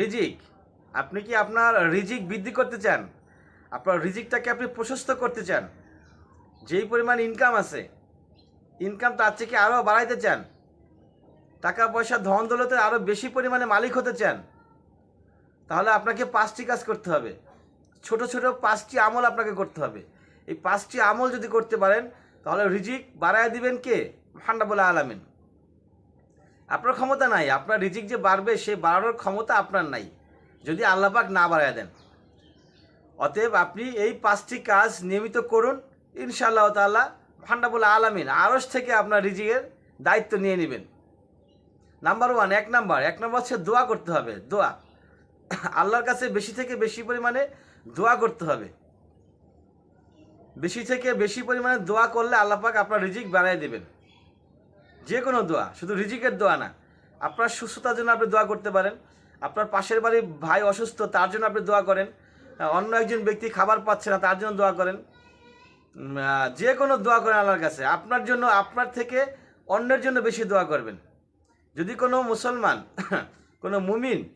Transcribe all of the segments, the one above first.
রিজিক। আপনি কি আপনার রিজিক বৃদ্ধি করতে চান? আপনার রিজিকটাকে আপনি প্রশস্ত করতে চান। যেই পরিমাণ ইনকাম আছে ইনকাম তার থেকে আরও বাড়াইতে চান। টাকা পয়সা ধন দৌলতের আরও বেশি পরিমাণে মালিক হতে চান। তাহলে আপনাকে পাঁচটি কাজ করতে হবে। ছোট ছোট পাঁচটি আমল আপনাকে করতে হবে। এই পাঁচটি আমল যদি করতে পারেন, তাহলে রিজিক বাড়ায় দিবেন কে? বলে আলামিন। আপনার ক্ষমতা নাই, আপনার রিজিক যে বাড়বে, সে বাড়ানোর ক্ষমতা আপনার নাই, যদি আল্লাপাক না বাড়ায় দেন। অতএব আপনি এই পাঁচটি কাজ নিয়মিত করুন, ইনশাআল্লাহ তাল্লাহ ঠান্ডা বলে আলামিন আরস থেকে আপনার রিজিকের দায়িত্ব নিয়ে নেবেন। নাম্বার ওয়ান এক নাম্বার এক নাম্বার হচ্ছে দোয়া করতে হবে, দোয়া। আল্লাহর কাছে বেশি থেকে বেশি পরিমাণে দোয়া করতে হবে। বেশি থেকে বেশি পরিমাণে দোয়া করলে আল্লাপাক আপনার রিজিক বাড়াই দেবেন। যে কোনো দোয়া, শুধু রিজিকের দোয়া না। আপনার সুস্থতার জন্য আপনি দোয়া করতে পারেন। আপনার পাশের বাড়ির ভাই অসুস্থ, তার জন্য আপনি দোয়া করেন। অন্য একজন ব্যক্তি খাবার পাচ্ছে না, তার জন্য দোয়া করেন। যে কোনো দোয়া করেন আল্লাহর কাছে। আপনার জন্য, আপনার থেকে অন্যের জন্য বেশি দোয়া করবেন। যদি কোনো মুসলমান, কোনো মুমিন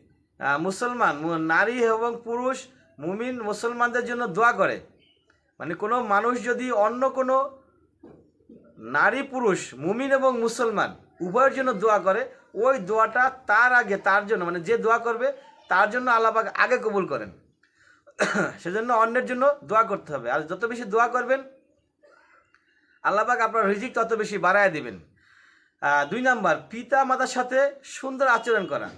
মুসলমান নারী এবং পুরুষ, মুমিন, মুসলমানদের জন্য দোয়া করে মানে কোনো মানুষ যদি অন্য কোনো নারী, পুরুষ, মুমিন এবং মুসলমান, উভয়ের জন্য দোয়া করে। ওই দোয়াটা তার আগে, তার জন্য মানে যে দোয়া করবে, তার জন্য আল্লাপাক আগে কবুল করেন। সেজন্য অন্যের জন্য দোয়া করতে হবে। আর যত বেশি দোয়া করবেন আল্লাপাক আপনার রিজিক তত বেশি বাড়ায় দিবেন। দুই নাম্বার পিতা মাতার সাথে সুন্দর আচরণ করা।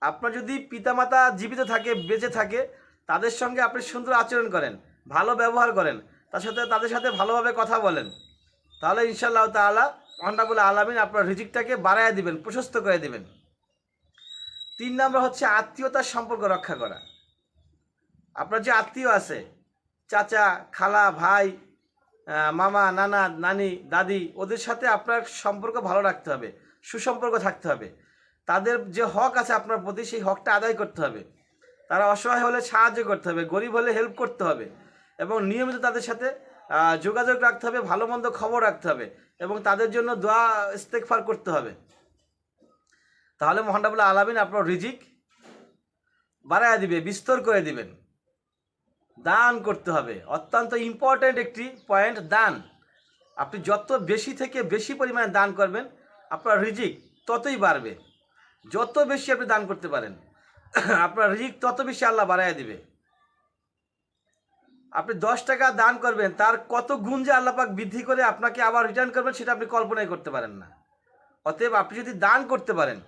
আপনার যদি পিতামাতা জীবিত থাকে, বেঁচে থাকে, তাদের সঙ্গে আপনি সুন্দর আচরণ করেন, ভালো ব্যবহার করেন, তার সাথে, তাদের সাথে ভালোভাবে কথা বলেন। তাহলে ইনশাল্লাহ তাআলা মহানবুল আলমিন আপনার রিজিকটাকে বাড়ায় দিবেন, প্রশস্ত করে দিবেন। তিন নম্বর হচ্ছে আত্মীয়তার সম্পর্ক রক্ষা করা। আপনার যে আত্মীয় আছে, চাচা, খালা, ভাই মামা, নানা, নানি, দাদি, ওদের সাথে আপনার সম্পর্ক ভালো রাখতে হবে, সুসম্পর্ক থাকতে হবে। তাদের যে হক আছে আপনার প্রতি, সেই হকটা আদায় করতে হবে। তারা অসহায় হলে সাহায্য করতে হবে, গরিব হলে হেল্প করতে হবে এবং নিয়মিত তাদের সাথে যোগাযোগ রাখতে হবে, ভালো মন্দ খবর রাখতে হবে এবং তাদের জন্য দোয়া ইস্তেকফার করতে হবে। তাহলে মোহান্ডাবুল্লাহ আলামিন আপনার রিজিক বাড়ায় দিবে, বিস্তর করে দিবেন। দান করতে হবে, অত্যন্ত ইম্পর্ট্যান্ট একটি পয়েন্ট দান। আপনি যত বেশি থেকে বেশি পরিমাণে দান করবেন, আপনার রিজিক ততই বাড়বে। যত বেশি আপনি দান করতে পারেন, আপনার রিজিক তত বেশি আল্লাহ বাড়ায় দিবে। আপনি দশ টাকা দান করবেন, তার কত গুণ যে আল্লাপাক বৃদ্ধি করে আপনাকে আবার রিটার্ন করবেন, সেটা আপনি কল্পনাই করতে পারেন না। অতএব আপনি যদি দান করতে পারেন,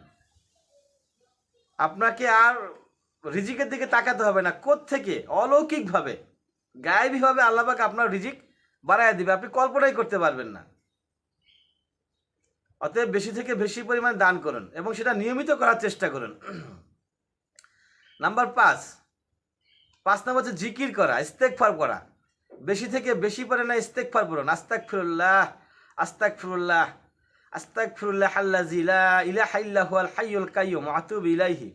আপনাকে আর রিজিকের দিকে তাকাতে হবে না। থেকে অলৌকিকভাবে, গায়েবীভাবে আল্লাপাক আপনার রিজিক বাড়ায় দিবে, আপনি কল্পনাই করতে পারবেন না। অতএব বেশি থেকে বেশি পরিমাণ দান করুন এবং সেটা নিয়মিত করার চেষ্টা করুন। নাম্বার পাঁচ পাঁচ নম্বর হচ্ছে জিকির করা ইস্তেকফার করা। বেশি থেকে বেশি পরিমাণে ইস্তেকফার করুন আস্তাক ফিরুল্লাহ আস্তাক ফিরুল্লাহ আস্তাক ফিরুল্লাহ আল্লাজি লা ইলাহা ইল্লা হুয়াল হাইয়ুল কাইয়ুম, আতুবু ইলাইহি।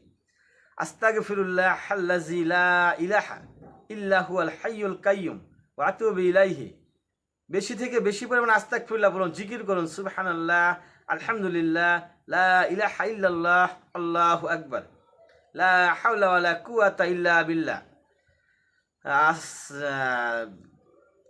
আস্তাক ফিরুল্লাহ আল্লাজি লা ইলাহা ইল্লা হুয়াল হাইয়ুল কাইয়ুম আতুবু ইলাইহি। বেশি থেকে বেশি পরিমাণে আস্তাক ফিরুল্লাহ বলুন জিকির করুন, সুবহানাল্লাহ, আলহামদুলিল্লাহ, লা ইলাহা ইল্লাল্লাহ, আল্লাহু আকবার। লা হাওলা ওয়ালা কুওয়াতা ইল্লা বিল্লাহ।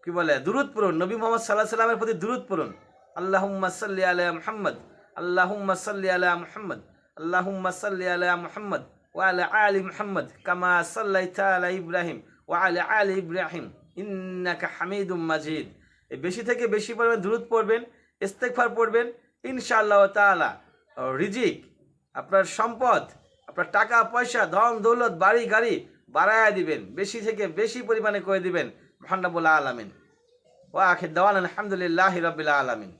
কি বলে, দুরুদ পড়ুন। নবী মোহাম্মদ সাল্লাহ সাল্লামের প্রতি দুরুদ পড়ুন। আল্লাহুম্মা সাল্লি আলা মুহাম্মদ, আল্লাহুম্মা সাল্লি আলা মুহাম্মদ, আল্লাহুম্মা সাল্লি আলা মুহাম্মদ, ওয়া আলা আলি মুহাম্মদ, কামা সাল্লাইতা আলা ইব্রাহিম, ওয়া আলা আলি ইব্রাহিম, ইন্নাকা হামিদুম মাজিদ। বেশি থেকে বেশি পরিমাণে দুরুদ পড়বেন, ইস্তেগফার পড়বেন, ইনশাআল্লাহ তাআলা। রিজিক, আপনার সম্পদ, আপনার টাকা পয়সা ধন দৌলত বাড়ি গাড়ি বাড়ায় দিবেন, বেশি থেকে বেশি পরিমাণে করে দিবেন। মহান্নাবুল্লাহ আলমিন। ও আখির দেওয়ান আলহামদুলিল্লাহ রবিল্লা আলমিন।